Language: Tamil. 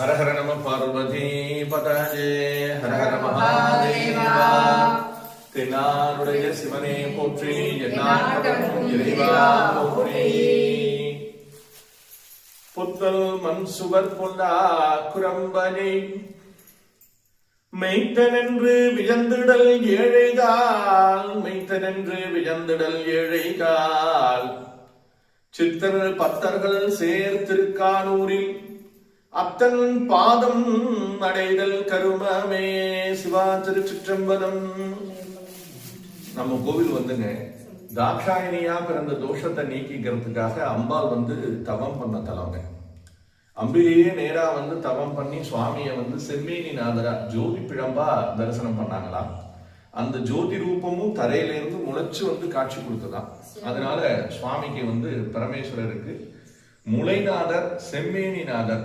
ஹர ஹர நம பார்வதி பதாஜே ஹர ஹர மகாதேவா தென்னாருடைய சிவனே போற்றி எந்நாட்டவர்க்கும் இறைவா போற்றி புத்தல் மண் சுவர் பொல்லா குரம்பனை மெய்த்தனென்று வியந்திடல் ஏழைகால் மெய்த்தனென்று வியந்திடல் ஏழைகால் சித்தர் பத்தர்கள் சேர்த்திருக்கானூரில் அப்தன் பாதம் அடைதல் கருமமே சிவா திருச்சிற்றம்பலம். நம்ம கோவில் வந்துங்க தாட்சாயணியா பிறந்த தோஷத்தை நீக்கிக்கிறதுக்காக அம்பாள் வந்து தவம் பண்ண தலங்க. அம்பிலேயே நேரா வந்து தவம் பண்ணி சுவாமியை வந்து செம்மேனி நாதரா ஜோதி பிழம்பா தரிசனம் பண்ணாங்களாம் அந்த ஜோதி ரூபமும் தரையிலேருந்து முளைச்சு வந்து காட்சி கொடுத்ததாம் அதனால சுவாமிக்கு வந்து பரமேஸ்வரருக்கு முளைநாதர் செம்மேனிநாதர்